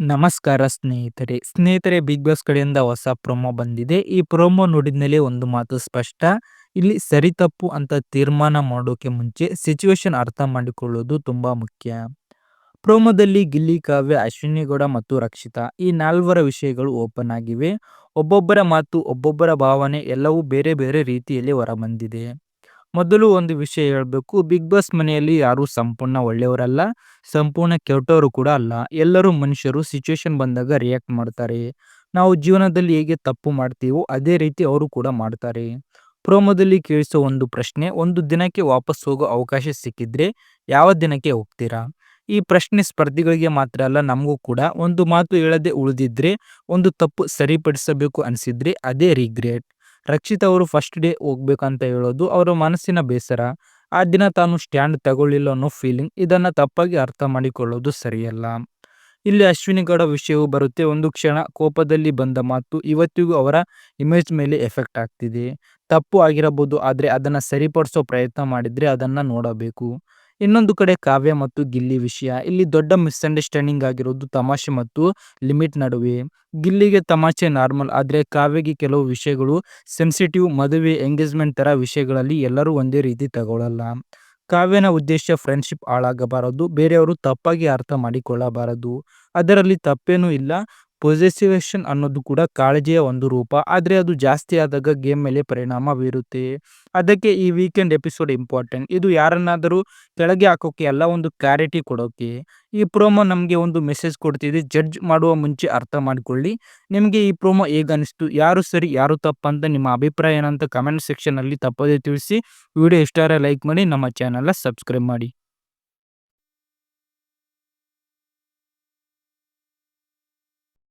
ನಮಸ್ಕಾರ ಸ್ನೇಹಿತರೆ. ಸ್ನೇಹಿತರೆ ಬಿಗ್ ಬಾಸ್ ಕಡೆಯಿಂದ ಹೊಸ ಪ್ರೊಮೋ ಬಂದಿದೆ. ಈ ಪ್ರೊಮೋ ನೋಡಿದ್ಮೇಲೆ ಒಂದು ಮಾತು ಸ್ಪಷ್ಟ. ಇಲ್ಲಿ ಸರಿ ತಪ್ಪು ಅಂತ ತೀರ್ಮಾನ ಮಾಡೋಕೆ ಮುಂಚೆ ಸಿಚುವೇಶನ್ ಅರ್ಥ ಮಾಡಿಕೊಳ್ಳೋದು ತುಂಬಾ ಮುಖ್ಯ. ಪ್ರೋಮೋದಲ್ಲಿ ಗಿಲ್ಲಿ, ಕಾವ್ಯ ಅಶ್ವಿನಿಗೌಡ ಮತ್ತು ರಕ್ಷಿತಾ ಈ ನಾಲ್ವರ ವಿಷಯಗಳು ಓಪನ್ ಆಗಿವೆ. ಒಬ್ಬೊಬ್ಬರ ಮಾತು, ಒಬ್ಬೊಬ್ಬರ ಭಾವನೆ ಎಲ್ಲವೂ ಬೇರೆ ಬೇರೆ ರೀತಿಯಲ್ಲಿ ಹೊರಬಂದಿದೆ. ಮೊದಲು ಒಂದು ವಿಷಯ ಹೇಳಬೇಕು. ಬಿಗ್ ಬಾಸ್ ಮನೆಯಲ್ಲಿ ಯಾರು ಸಂಪೂರ್ಣ ಒಳ್ಳೆಯವರಲ್ಲ. ಸಂಪೂರ್ಣ ಕೆಟ್ಟವರು ಕೂಡ ಅಲ್ಲ. ಎಲ್ಲರೂ ಮನುಷ್ಯರು ಸಿಚುವೇಶನ್ ಬಂದಾಗ ರಿಯಾಕ್ಟ್ ಮಾಡ್ತಾರೆ. ನಾವು ಜೀವನದಲ್ಲಿ ಹೇಗೆ ತಪ್ಪು ಮಾಡ್ತೀವೋ ಅದೇ ರೀತಿ ಅವರು ಕೂಡ ಮಾಡ್ತಾರೆ. ಪ್ರೋಮೋದಲ್ಲಿ ಕೇಳಿಸೋ ಒಂದು ಪ್ರಶ್ನೆ, ಒಂದು ದಿನಕ್ಕೆ ವಾಪಸ್ ಹೋಗೋ ಅವಕಾಶ ಸಿಕ್ಕಿದ್ರೆ ಯಾವ ದಿನಕ್ಕೆ ಹೋಗ್ತೀರಾ? ಈ ಪ್ರಶ್ನೆ ಸ್ಪರ್ಧಿಗಳಿಗೆ ಮಾತ್ರ ಅಲ್ಲ, ನಮಗೂ ಕೂಡ. ಒಂದು ಮಾತು ಹೇಳದೆ ಉಳಿದಿದ್ರೆ, ಒಂದು ತಪ್ಪು ಸರಿಪಡಿಸಬೇಕು ಅನಿಸಿದ್ರೆ ಅದೇ ರಿಗ್ರೆಟ್ ರಕ್ಷಿತ್ ಅವರು ಫಸ್ಟ್ ಡೇ ಹೋಗ್ಬೇಕಂತ ಹೇಳೋದು ಅವರ ಮನಸ್ಸಿನ ಬೇಸರ. ಆ ದಿನ ತಾನು ಸ್ಟ್ಯಾಂಡ್ ತಗೊಳ್ಳಿಲ್ಲ ಅನ್ನೋ ಫೀಲಿಂಗ್ ಇದನ್ನು ತಪ್ಪಾಗಿ ಅರ್ಥ ಮಾಡಿಕೊಳ್ಳೋದು ಸರಿಯಲ್ಲ. ಇಲ್ಲಿ ಅಶ್ವಿನಿ ಗೌಡ ವಿಷಯವು ಬರುತ್ತೆ. ಒಂದು ಕ್ಷಣ ಕೋಪದಲ್ಲಿ ಬಂದ ಮಾತು ಇವತ್ತಿಗೂ ಅವರ ಇಮೇಜ್ ಮೇಲೆ ಎಫೆಕ್ಟ್ ಆಗ್ತಿದೆ. ತಪ್ಪು ಆಗಿರಬಹುದು, ಆದರೆ ಅದನ್ನು ಸರಿಪಡಿಸೋ ಪ್ರಯತ್ನ ಮಾಡಿದರೆ ಅದನ್ನು ನೋಡಬೇಕು. ಇನ್ನೊಂದು ಕಡೆ ಕಾವ್ಯ ಮತ್ತು ಗಿಲ್ಲಿ ವಿಷಯ. ಇಲ್ಲಿ ದೊಡ್ಡ ಮಿಸ್ಅಂಡರ್ಸ್ಟ್ಯಾಂಡಿಂಗ್ ಆಗಿರೋದು ತಮಾಷೆ ಮತ್ತು ಲಿಮಿಟ್ ನಡುವೆ. ಗಿಲ್ಲಿಗೆ ತಮಾಷೆ ನಾರ್ಮಲ್ ಆದರೆ ಕಾವ್ಯಗೆ ಕೆಲವು ವಿಷಯಗಳು ಸೆನ್ಸಿಟಿವ್ ಮದುವೆ ಎಂಗೇಜ್ಮೆಂಟ್ ಥರ ವಿಷಯಗಳಲ್ಲಿ ಎಲ್ಲರೂ ಒಂದೇ ರೀತಿ ತಗೊಳ್ಳಲ್ಲ ಕಾವ್ಯನ ಉದ್ದೇಶ ಫ್ರೆಂಡ್ಶಿಪ್ ಹಾಳಾಗಬಾರದು, ಬೇರೆಯವರು ತಪ್ಪಾಗಿ ಅರ್ಥ ಮಾಡಿಕೊಳ್ಳಬಾರದು. ಅದರಲ್ಲಿ ತಪ್ಪೇನೂ ಇಲ್ಲ. ಪೊಸೆಸಿವೇಶನ್ ಅನ್ನೋದು ಕೂಡ ಕಾಳಜಿಯ ಒಂದು ರೂಪ. ಆದರೆ ಅದು ಜಾಸ್ತಿ ಆದಾಗ ಗೇಮ್ ಮೇಲೆ ಪರಿಣಾಮ ಬೀರುತ್ತೆ. ಅದಕ್ಕೆ ಈ ವೀಕೆಂಡ್ ಎಪಿಸೋಡ್ ಇಂಪಾರ್ಟೆಂಟ್ ಇದು ಯಾರನ್ನಾದರೂ ಕೆಳಗೆ ಹಾಕೋಕೆ, ಎಲ್ಲ ಒಂದು ಕ್ಲಾರಿಟಿ ಕೊಡೋಕೆ, ಈ ಪ್ರೋಮೋ ನಮಗೆ ಒಂದು ಮೆಸೇಜ್ ಕೊಡ್ತಿದೆ. ಜಡ್ಜ್ ಮಾಡುವ ಮುಂಚೆ ಅರ್ಥ ಮಾಡಿಕೊಳ್ಳಿ. ನಿಮಗೆ ಈ ಪ್ರೋಮೋ ಹೇಗೆ ಅನಿಸ್ತು ಯಾರು ಸರಿ, ಯಾರು ತಪ್ಪಂತ ನಿಮ್ಮ ಅಭಿಪ್ರಾಯ ಏನಂತ ಕಮೆಂಟ್ ಸೆಕ್ಷನಲ್ಲಿ ತಪ್ಪದೇ ತಿಳಿಸಿ. ವಿಡಿಯೋ ಇಷ್ಟಾರೆ ಲೈಕ್ ಮಾಡಿ, ನಮ್ಮ ಚಾನಲ್ನ ಸಬ್ಸ್ಕ್ರೈಬ್ ಮಾಡಿ.